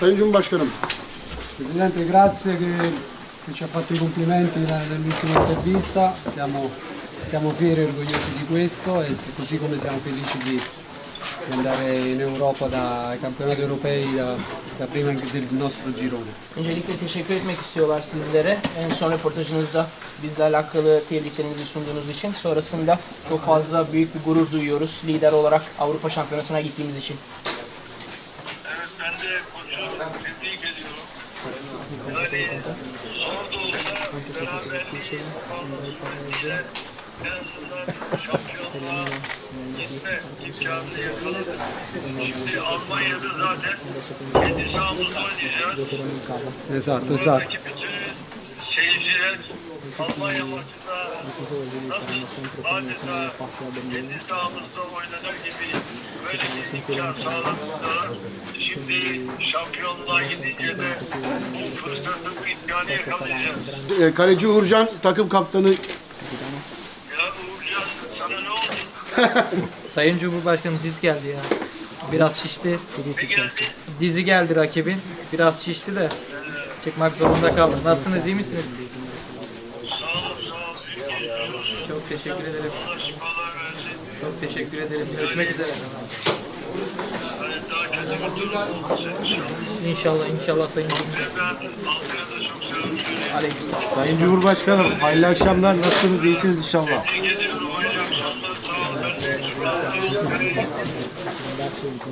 Sayın Cumhurbaşkanım, Presidente, grazie che, che ci ha fatto i complimenti nella- nell'ultima intervista, siamo, siamo fieri e orgogliosi di questo e se- così come siamo felici di, di andare in Europa dai campionati europei da, da prima del nostro girone. Öncelikle teşekkür etmek istiyorlar sizlere. En son röportajınızda bizle alakalı tebriklerinizi sunduğunuz için. Sonrasında çok fazla büyük bir gurur duyuyoruz lider olarak Avrupa Şampiyonası'na gittiğimiz için. Evet ben de koçu tebrik ediyorum. Yani zor da olsa beraberliği almayı en azından şampiyonluğa gitme imkanını yakaladık. Şimdi Almanya'da zaten kendi sahamızda oynayacağız. Esatto, esatto. Buradaki bütün seyirciler Almanya maçında nasıl adeta kendi sahamızda oynanar gibi Şimdi şampiyonluğa gidince de bu fırsatı, bu imkanı yakalayacağız. e, kaleci Uğurcan takım kaptanı Ya Uğurcan sana ne oldu? Sayın Cumhurbaşkanım diz geldi ya. Biraz şişti. Ne geldi? Dizi geldi rakibin. Biraz şişti de çıkmak zorunda kaldım. Nasılsınız iyi misiniz? Sağ ol, sağ ol. Çok teşekkür ederim. Allah şifalar versin. Çok teşekkür ederim. Görüşmek üzere. İnşallah. İnşallah Sayın Cumhurbaşkanım. Sayın Cumhurbaşkanım, hayırlı akşamlar. Nasılsınız? İyisiniz inşallah.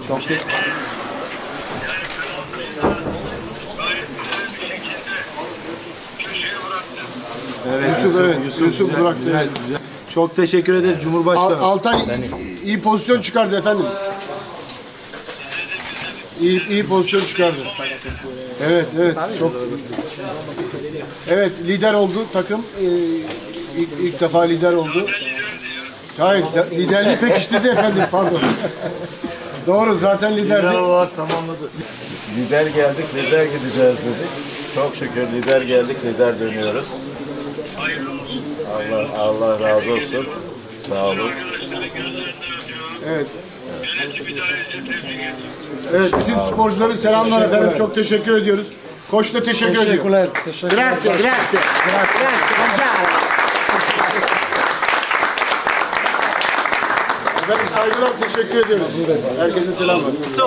Çok te- Yani penaltıyı gayet güzel bir şekilde köşeye bıraktım. Evet, Yusuf, evet, Yusuf güzel, bıraktı, güzel, evet. güzel. Çok teşekkür ederiz Al- Cumhurbaşkanım. Altay iyi pozisyon çıkardı efendim. İyi, iyi pozisyon çıkardı. Evet, evet. Çok Evet, lider oldu takım. Ee, ilk, ilk defa lider oldu. Hayır, liderliği pekiştirdi efendim, pardon. Doğru, zaten liderdi. tamamladı. Lider geldik, lider gideceğiz dedik. Çok şükür lider geldik, lider dönüyoruz. Allah Allah razı olsun. Sağ olun. Evet. Evet, bütün sporcuların selamlar efendim. Çok teşekkür ediyoruz. Koç da teşekkür ediyor. Teşekkürler, teşekkürler. Grazie, grazie. Grazie. Efendim saygılar, teşekkür ediyoruz. Herkese selamlar.